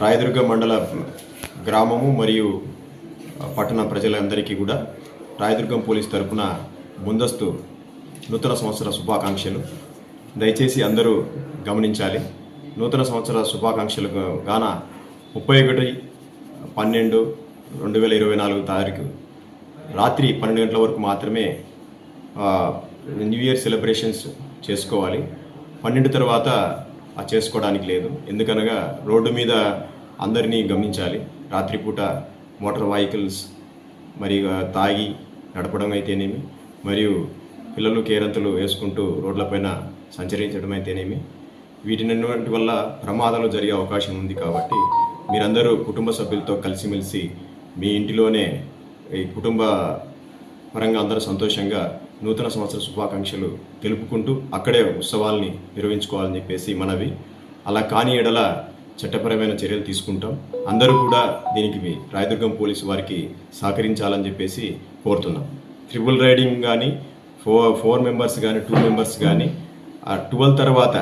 రాయదుర్గ మండల గ్రామము మరియు పట్టణ ప్రజలందరికీ కూడా రాయదుర్గం పోలీస్ తరఫున ముందస్తు నూతన సంవత్సర శుభాకాంక్షలు. దయచేసి అందరూ గమనించాలి. నూతన సంవత్సర శుభాకాంక్షలు గాన ముప్పై ఒకటి పన్నెండు రెండు వేల ఇరవై నాలుగు తారీఖు రాత్రి పన్నెండు గంటల వరకు మాత్రమే న్యూ ఇయర్ సెలబ్రేషన్స్ చేసుకోవాలి. పన్నెండు తర్వాత చేసుకోవడానికి లేదు. ఎందుకనగా రోడ్డు మీద అందరినీ గమనించాలి. రాత్రిపూట మోటార్ వెహికల్స్ మరి తాగి నడపడం అయితేనేమి మరియు పిల్లలు కేరంతలు వేసుకుంటూ రోడ్లపైన సంచరించడం అయితేనేమి వీటినటువంటి వల్ల ప్రమాదాలు జరిగే అవకాశం ఉంది కాబట్టి మీరందరూ కుటుంబ సభ్యులతో కలిసిమెలిసి మీ ఇంటిలోనే ఈ కుటుంబ పరంగా అందరూ సంతోషంగా నూతన సంవత్సర శుభాకాంక్షలు తెలుపుకుంటూ అక్కడే ఉత్సవాల్ని నిర్వహించుకోవాలని చెప్పేసి మనవి. అలా కాని ఎడల చట్టపరమైన చర్యలు తీసుకుంటాం. అందరూ కూడా దీనికి రాయదుర్గం పోలీసు వారికి సహకరించాలని చెప్పేసి కోరుతున్నాం. ట్రిపుల్ రైడింగ్ కానీ ఫోర్ ఫోర్ మెంబర్స్ కానీ టూ మెంబర్స్ కానీ ఆ ట్వెల్వ్ తర్వాత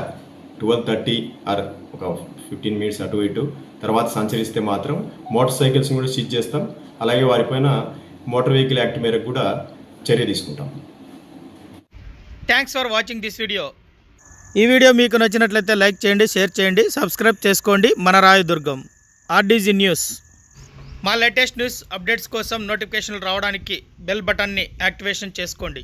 ట్వెల్వ్ థర్టీ ఆర్ ఒక ఫిఫ్టీన్ మినిట్స్ అటు ఇటు తర్వాత సంచరిస్తే మాత్రం మోటార్ సైకిల్స్ కూడా సీజ్ చేస్తాం. అలాగే వారిపైన మోటార్ వెహికల్ యాక్ట్ మేరకు కూడా చర్య తీసుకుంటాం. Thanks for watching this video ఈ వీడియో మీకు నచ్చినట్లయితే లైక్ చేయండి షేర్ చేయండి సబ్స్క్రైబ్ చేసుకోండి. మన రాయదుర్గం ఆర్డీజీ న్యూస్. మా లేటెస్ట్ న్యూస్ అప్డేట్స్ కోసం నోటిఫికేషన్లు రావడానికి బెల్ బటన్ని యాక్టివేషన్ చేసుకోండి.